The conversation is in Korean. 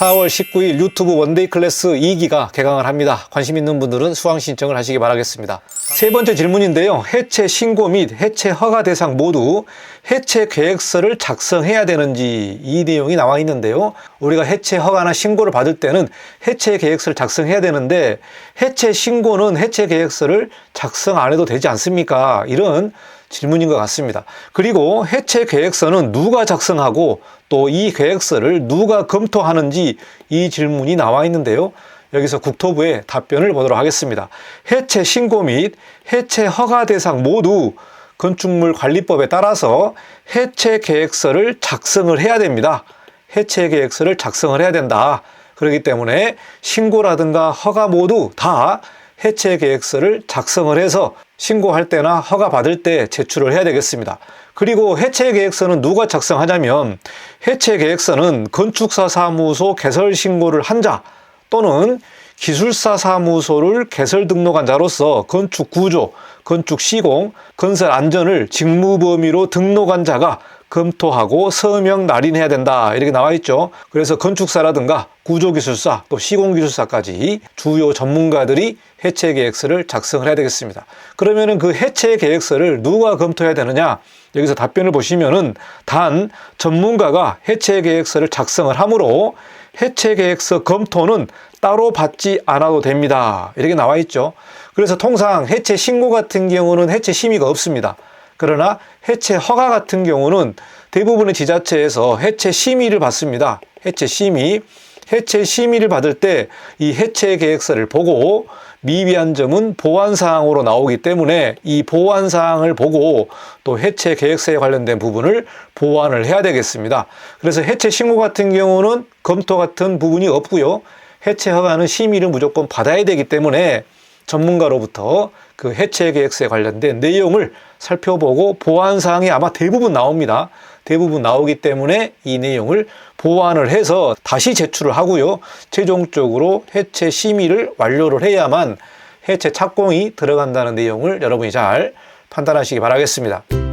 4월 19일 유튜브 원데이 클래스 2기가 개강을 합니다. 관심 있는 분들은 수강 신청을 하시기 바라겠습니다. 세 번째 질문인데요. 해체 신고 및 해체 허가 대상 모두 해체 계획서를 작성해야 되는지 이 내용이 나와 있는데요. 우리가 해체 허가나 신고를 받을 때는 해체 계획서를 작성해야 되는데 해체 신고는 해체 계획서를 작성 안 해도 되지 않습니까? 이런 질문인 것 같습니다. 그리고 해체 계획서는 누가 작성하고 또 이 계획서를 누가 검토하는지 이 질문이 나와 있는데요. 여기서 국토부의 답변을 보도록 하겠습니다. 해체 신고 및 해체 허가 대상 모두 건축물 관리법에 따라서 해체 계획서를 작성을 해야 됩니다. 해체 계획서를 작성을 해야 된다. 그렇기 때문에 신고라든가 허가 모두 다 해체 계획서를 작성을 해서 신고할 때나 허가 받을 때 제출을 해야 되겠습니다. 그리고 해체 계획서는 누가 작성하냐면 해체 계획서는 건축사 사무소 개설 신고를 한 자 또는 기술사 사무소를 개설 등록한 자로서 건축 구조, 건축 시공, 건설 안전을 직무 범위로 등록한 자가 검토하고 서명 날인해야 된다. 이렇게 나와 있죠. 그래서 건축사라든가 구조기술사 또 시공기술사까지 주요 전문가들이 해체 계획서를 작성을 해야 되겠습니다. 그러면은 그 해체 계획서를 누가 검토해야 되느냐? 여기서 답변을 보시면은 단 전문가가 해체 계획서를 작성을 하므로 해체 계획서 검토는 따로 받지 않아도 됩니다. 이렇게 나와 있죠. 그래서 통상 해체 신고 같은 경우는 해체 심의가 없습니다. 그러나 해체 허가 같은 경우는 대부분의 지자체에서 해체 심의를 받습니다. 해체 심의. 해체 심의를 받을 때 이 해체 계획서를 보고 미비한 점은 보완 사항으로 나오기 때문에 이 보완 사항을 보고 또 해체 계획서에 관련된 부분을 보완을 해야 되겠습니다. 그래서 해체 신고 같은 경우는 검토 같은 부분이 없고요. 해체 허가는 심의를 무조건 받아야 되기 때문에 전문가로부터 그 해체 계획서에 관련된 내용을 살펴보고 보완 사항이 아마 대부분 나옵니다. 대부분 나오기 때문에 이 내용을 보완을 해서 다시 제출을 하고요. 최종적으로 해체 심의를 완료를 해야만 해체 착공이 들어간다는 내용을 여러분이 잘 판단하시기 바라겠습니다.